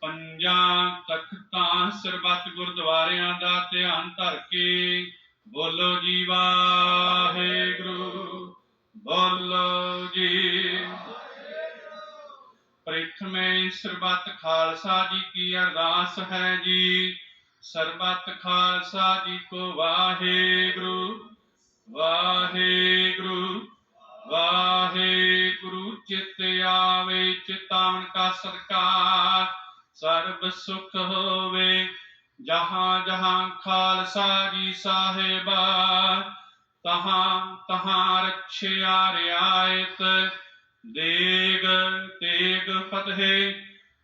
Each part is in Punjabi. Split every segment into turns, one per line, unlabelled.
ਪੰਜਾਂ ਤਖਤਾਂ ਸਰਬੱਤ ਗੁਰਦੁਆਰਿਆਂ ਦਾ ਧਿਆਨ ਧਰ ਕੇ ਬੋਲੋ ਜੀ ਵਾਹਿਗੁਰੂ, ਬੋਲੋ ਜੀ। ਪ੍ਰਥਮੇ ਸਰਬੱਤ ਖਾਲਸਾ ਜੀ ਕੀ ਅਰਦਾਸ ਹੈ ਜੀ। ਸਰਬੱਤ ਖਾਲਸਾ ਜੀ ਕੋ ਵਾਹਿਗੁਰੂ ਵਾਹਿਗੁਰੂ ਵਾਹਿਗੁਰੂ। ਚਿਤ ਆਵੇ ਚਿਤਾਵਨ ਕਾ ਸਰਕਾਰ ਸਰਬ ਸੁਖ ਹੋਵੇ, ਜਹਾਂ ਜਹਾਂ ਖਾਲਸਾ ਜੀ ਸਾਹਿਬਾ, ਤਹਾਂ ਤਹਾਂ ਰਖਿਆ ਰਿਆਇਤ ਦੇਗ ਤੇਗ ਫਤਿਹ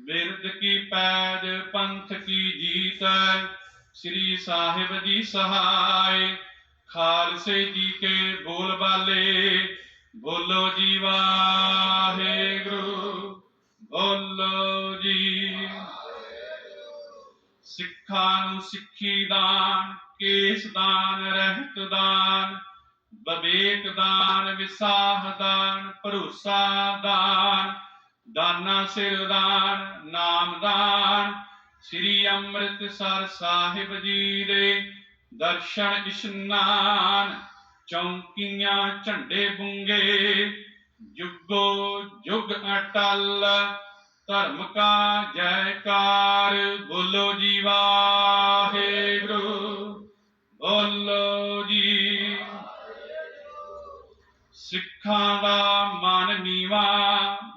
ਬਿਰਦ ਕੀ ਪੈਜ ਪੰਥ ਕੀ ਜੀਤ, ਸ੍ਰੀ ਸਾਹਿਬ ਜੀ ਸਹਾਇ, ਖਾਲਸੇ ਜੀ ਕੇ ਬੋਲ ਬਾਲੇ, ਬੋਲੋ ਜੀਵਾ ਖਾਨ ਸਿੱਖੀ ਦਾਨ, ਕੇਸ ਦਾਨ, ਰਹਿਤ ਦਾਨ, ਬਵੇਕ ਦਾਨ, ਵਿਸਾਹ ਦਾਨ, ਭਰੋਸਾ ਦਾਨ, ਦਾਨਾ ਸਿਰ ਦਾਨ, ਨਾਮ ਦਾਨ, ਸ੍ਰੀ ਅੰਮ੍ਰਿਤਸਰ ਸਾਹਿਬ ਜੀ ਦੇ ਦਰਸ਼ਨ ਇਸ਼ਨਾਨ, ਚੌਂਕੀਆਂ ਝੰਡੇ ਬੁੰਗੇ, ਜੁਗੋ ਜੁਗ ਅਟਲ, ਧਰਮ ਕਾ ਜੈਕਾਰ, ਬੋਲੋ ਜੀਵਾ ਸਿੱਖਾਂ ਦਾ ਮਨ ਨੀਵਾ,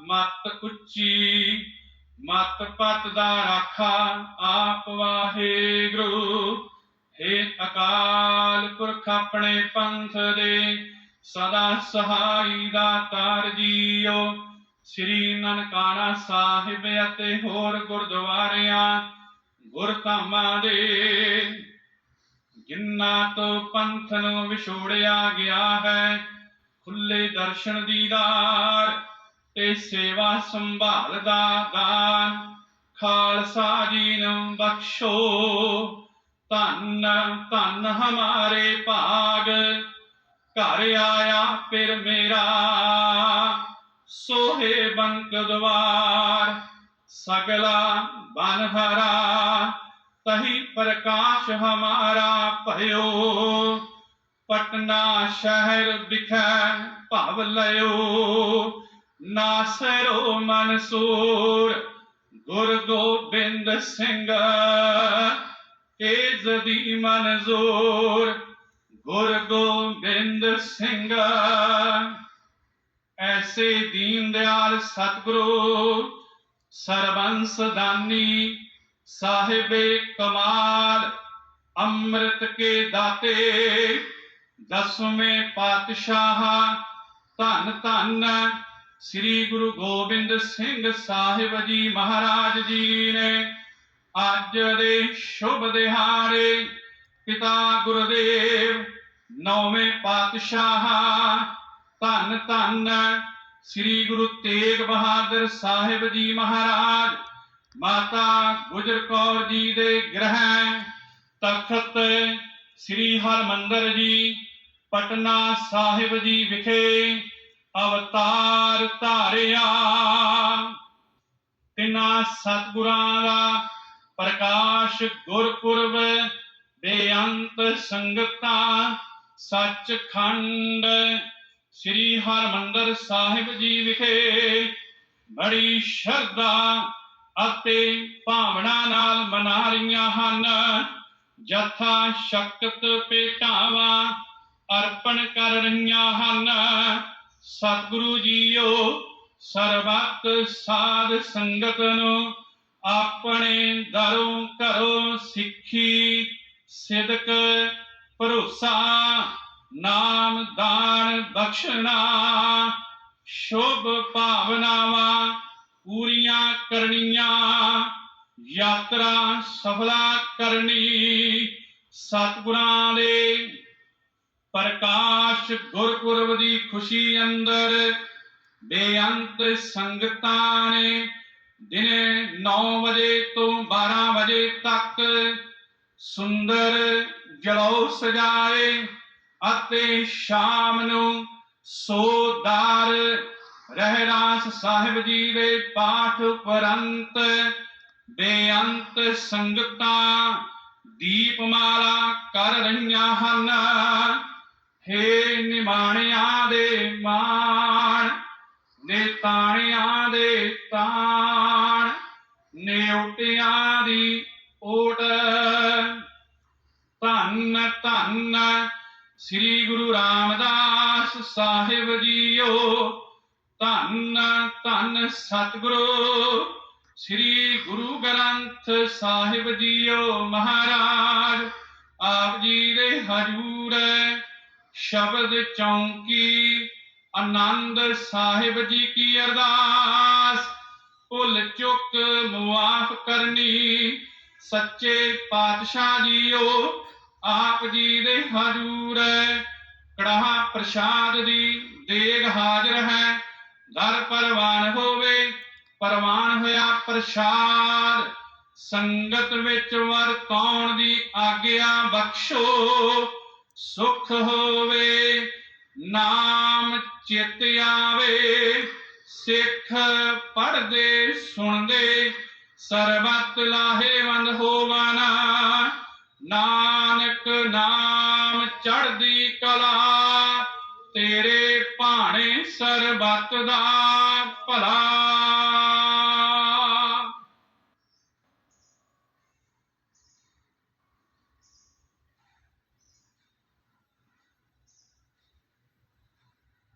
ਮਤ ਉੱਚੀ ਮਤ ਪਤ ਦਾ ਰਾਖਾ ਆਪ ਵਾਹਿਗੁਰੂ ਹੇ ਅਕਾਲ ਪੁਰਖ ਆਪਣੇ ਪੰਥ ਦੇ, ਸਦਾ ਸਹਾਈ ਦਾਤਾਰ ਜੀਓ ਸ੍ਰੀ ਨਨਕਾਣਾ ਸਾਹਿਬ ਅਤੇ ਹੋਰ ਗੁਰਦੁਆਰਿਆਂ ਗੁਰਧਾਮਾਂ ਦੇ, ਜਿਨ੍ਹਾਂ ਤੋਂ ਪੰਥ ਨੂੰ ਵਿਛੋੜਿਆ ਗਿਆ ਹੈ। ਖੁੱਲੇ ਦਰਸ਼ਨ ਦੀਦਾਰ, ਤੇ ਸੇਵਾ ਸੰਭਾਲ ਦਾ ਦਾਨ। ਖਾਲਸਾ ਜੀ ਨੂੰ ਬਖਸ਼ੋ, ਧੰਨ ਧੰਨ ਹਮਾਰੇ ਭਾਗ। ਘਰ ਆਇਆ ਫਿਰ ਮੇਰਾ, ਸੋਹੇ ਬੰਕ ਦਵਾਰ। ਸਗਲਾ ਬਨ ਹਰਾ, ਤਹੀ ਪ੍ਰਕਾਸ਼ ਹਮਾਰਾ ਭਇਓ। ਪਟਨਾ ਸ਼ਹਿਰ ਵਿਖੇ ਭਵ ਲਿਓ ਨਾਸਰੋ ਮਨਸੂਰ, ਗੁਰ ਗੋਬਿੰਦ ਸਿੰਘ ਕੇਜ ਦੀ ਮਨਜ਼ੂਰ, ਗੁਰ ਗੋਬਿੰਦ ਸਿੰਘ। ਐਸੇ ਦੀਨ ਦਿਆਲ ਸਤਿਗੁਰੂ, ਸਰਬੰਸ ਦਾਨੀ, ਸਾਹਿਬੇ ਕਮਾਲ, ਅੰਮ੍ਰਿਤ ਕੇ ਦਾਤੇ। ਦਸਵੇਂ ਪਾਤਸ਼ਾਹ ਧੰਨ ਧੰਨ ਸ੍ਰੀ ਗੁਰੂ ਗੋਬਿੰਦ ਸਿੰਘ ਸਾਹਿਬ ਜੀ ਮਹਾਰਾਜ ਜੀ ਨੇ ਅੱਜ ਦੇ ਸ਼ੁਭ ਦਿਹਾੜੇ ਪਿਤਾ ਗੁਰਦੇਵ ਨੌਵੇਂ ਪਾਤਸ਼ਾਹ ਧੰਨ ਧੰਨ ਸ੍ਰੀ ਗੁਰੂ ਤੇਗ ਬਹਾਦਰ ਸਾਹਿਬ ਜੀ ਮਹਾਰਾਜ, ਮਾਤਾ ਗੁਜਰ ਕੌਰ ਜੀ ਦੇ ਗ੍ਰਹਿ, ਤਖਤ ਸ੍ਰੀ ਹਰਮੰਦਰ ਜੀ, ਪਟਨਾ ਸਾਹਿਬ ਜੀ ਵਿਖੇ ਅਵਤਾਰ ਧਾਰਿਆ। ਤਿੰਨਾਂ ਸਤਿਗੁਰਾਂ ਦਾ ਪ੍ਰਕਾਸ਼ ਗੁਰਪੁਰਬ ਬੇਅੰਤ ਸੰਗਤਾਂ ਸੱਚਖੰਡ ਸ੍ਰੀ ਹਰਮੰਦਰ ਸਾਹਿਬ ਜੀ ਵਿਖੇ ਬੜੀ ਸ਼ਰਧਾ ਅਤੇ ਭਾਵਨਾ ਨਾਲ ਮਨਾ ਰਹੀਆਂ ਹਨ। ਜਥਾ ਸ਼ਕਤ ਪੇਟਾਵਾਂ ਅਰਪਣ ਕਰ ਰਹੀਆਂ ਹਨ। ਸਤਿਗੁਰੂ ਜੀਓ, ਸਰਬੱਤ ਸਾਧ ਸੰਗਤ ਨੂੰ ਆਪਣੇ ਦਰੋਂ ਘਰੋਂ ਸਿੱਖੀ ਸਿਦਕ ਯਾਤਰਾ ਸਫਲਾ ਕਰਨੀ, ਸਤਿਗੁਰਾਂ ਦੇ ਪ੍ਰਕਾਸ਼ ਗੁਰਪੁਰਬ ਦੀ ਖੁਸ਼ੀ ਅੰਦਰ ਬੇਅੰਤ ਸੰਗਤਾਂ ਨੇ ਦਿਨੇ 9 ਵਜੇ ਤੋਂ 12 ਵਜੇ ਤੱਕ ਸੁੰਦਰ ਜਲੌ ਸਜਾਏ ਅਤੇ ਸ਼ਾਮ ਨੂੰ ਸੋਦਾਰ ਰਹਿਰਾਸ ਸਾਹਿਬ ਜੀ ਦੇ ਪਾਠ ਉਪਰੰਤ ਬੇਅੰਤ ਸੰਗਤਾਂ ਦੀਪਮਾਲਾ ਕਰ ਰਹੀਆਂ ਹਨ। ਹੇ ਨਿਮਾਣਿਆਂ ਦੇ ਮਾਣ ਨੇ ਦੇ ਤਾਣ, ਨਿਉਟਿਆਂ ਦੀ ਓਟ। ਧੰਨ ਧੰਨ ਸ੍ਰੀ ਗੁਰੂ ਰਾਮਦਾਸ ਸਾਹਿਬ ਜੀਓ। ਧੰਨ ਧੰਨ ਸਤਿਗੁਰੂ ਸ੍ਰੀ ਗੁਰੂ ਗ੍ਰੰਥ ਸਾਹਿਬ ਜੀਓ ਮਹਾਰਾਜ, ਆਪ ਜੀ ਦੇ ਹਜੂਰ ਸ਼ਬਦ ਚੌਂਕੀ, ਆਨੰਦ ਸਾਹਿਬ ਜੀ ਕੀ ਅਰਦਾਸ। ਭੁੱਲ ਚੁੱਕ ਮੁਆਫ ਕਰਨੀ, ਸੱਚੇ ਪਾਤਸ਼ਾਹ ਜੀਓ, ਆਪ ਜੀ ਦੇ ਹਜੂਰ ਕੜਾਹ ਪ੍ਰਸ਼ਾਦ ਦੀ ਦੇਗ ਹਾਜ਼ਰ ਹੈ। ਦਰ ਪਰਵਾਨ ਹੋਵੇ ਪ੍ਰਵਾਨ ਹੋਇਆ ਪ੍ਰਸ਼ਾਦ, ਸੰਗਤ ਵਿੱਚ ਵਰਤਾਉਣ ਦੀ ਆਗਿਆ ਬਖਸ਼ੋ? ਸੁਖ ਹੋਵੇ, ਨਾਮ ਚਿਤ ਆਵੇ, ਸਿੱਖ ਪੜਦੇ ਸੁਣਦੇ, ਸਰਬਤ ਲਾਹੇਵੰਦ ਹੋਵਨਾ ਨਾਨਕ ਨਾਮ ਚੜਦੀ ਕਲਾ, ਤੇਰੇ ਭਾਣੇ ਸਰਬਤ ਦਾ ਭਲਾ।